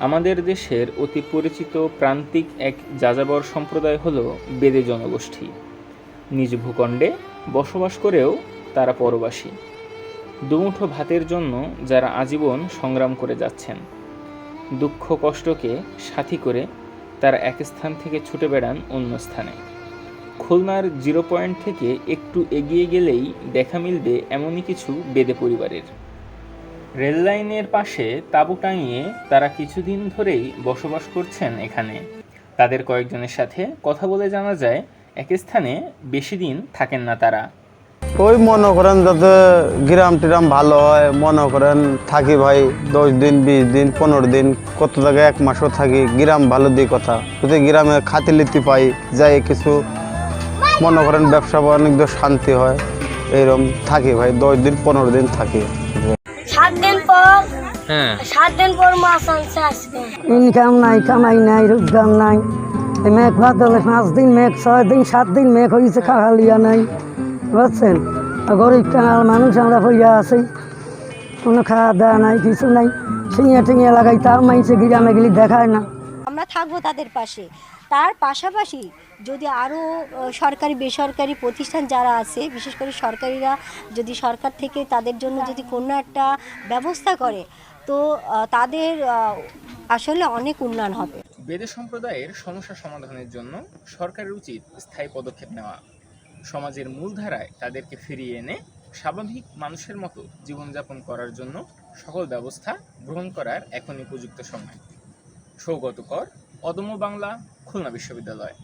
আমাদের দেশের অতি পরিচিত প্রান্তিক এক যাযাবর সম্প্রদায় হল বেদে জনগোষ্ঠী। নিজ ভূখণ্ডে বসবাস করেও তারা পরবাসী। দুমুঠো ভাতের জন্য যারা আজীবন সংগ্রাম করে যাচ্ছেন। দুঃখ কষ্টকে সাথী করে তারা এক স্থান থেকে ছুটে বেড়ান অন্য স্থানে। খুলনার জিরো পয়েন্ট থেকে একটু এগিয়ে গেলেই দেখা মিলবে এমনই কিছু বেদে পরিবারের। রেললাইনের পাশে তাঁবু টাঙিয়ে তারা কিছুদিন ধরেই বসবাস করছেন এখানে। তাদের কয়েকজনের সাথে কথা বলে জানা যায়, এক স্থানে বেশি দিন থাকেন না তারা। ওই মনে করেন যাতে গ্রাম টিরাম ভালো হয়, মনে করেন থাকি ভাই দশ দিন, বিশ দিন, পনেরো দিন, কত জায়গায় এক মাসও থাকি, গ্রাম ভালো দিক কথা। যদি গ্রামে খাতিলিতি পাই, যাই কিছু মনে করেন ব্যবসা বাণিজ্য শান্তি হয় এইরকম থাকি ভাই, দশ দিন, পনেরো দিন থাকি। সাত দিন পর হ্যাঁ। সাত দিন পর মাছ আনছে আজকে। ইনকাম নাই কামাই নাই রোজগার নাই। মেঘ ভাত হলে পাঁচ দিন মেঘ ছয় দিন সাত দিন মেঘ হয়েছে খাওয়ালিয়া নাই। বুঝছেন? গরিব কাঙাল মানুষ আমরা হইয়া আছি। কোনো খাওয়া দাওয়া নাই কিছু নাই। ছিঁড়ে টিঙে লাগাই তাও মাইছে গ্রামে গেলি দেখায় না। আমরা থাকব তাদের পাশে। তার পাশাপাশি যদি আরও সরকারি, বেসরকারি প্রতিষ্ঠান যারা আছে, বিশেষ করে সরকারিরা যদি সরকার থেকে তাদের জন্য যদি কোনো একটা ব্যবস্থা করে, তো তাদের আসলে অনেক উন্নয়ন হবে। বেদে সম্প্রদায়ের সমস্যা সমাধানের জন্য সরকারের উচিত স্থায়ী পদক্ষেপ নেওয়া। সমাজের মূলধারায় তাদেরকে ফিরিয়ে এনে স্বাভাবিক মানুষের মতো জীবনযাপন করার জন্য সকল ব্যবস্থা গ্রহণ করার এখনই উপযুক্ত সময়। সৌগত কর অদম্য বাংলা খুলনা বিশ্ববিদ্যালয়।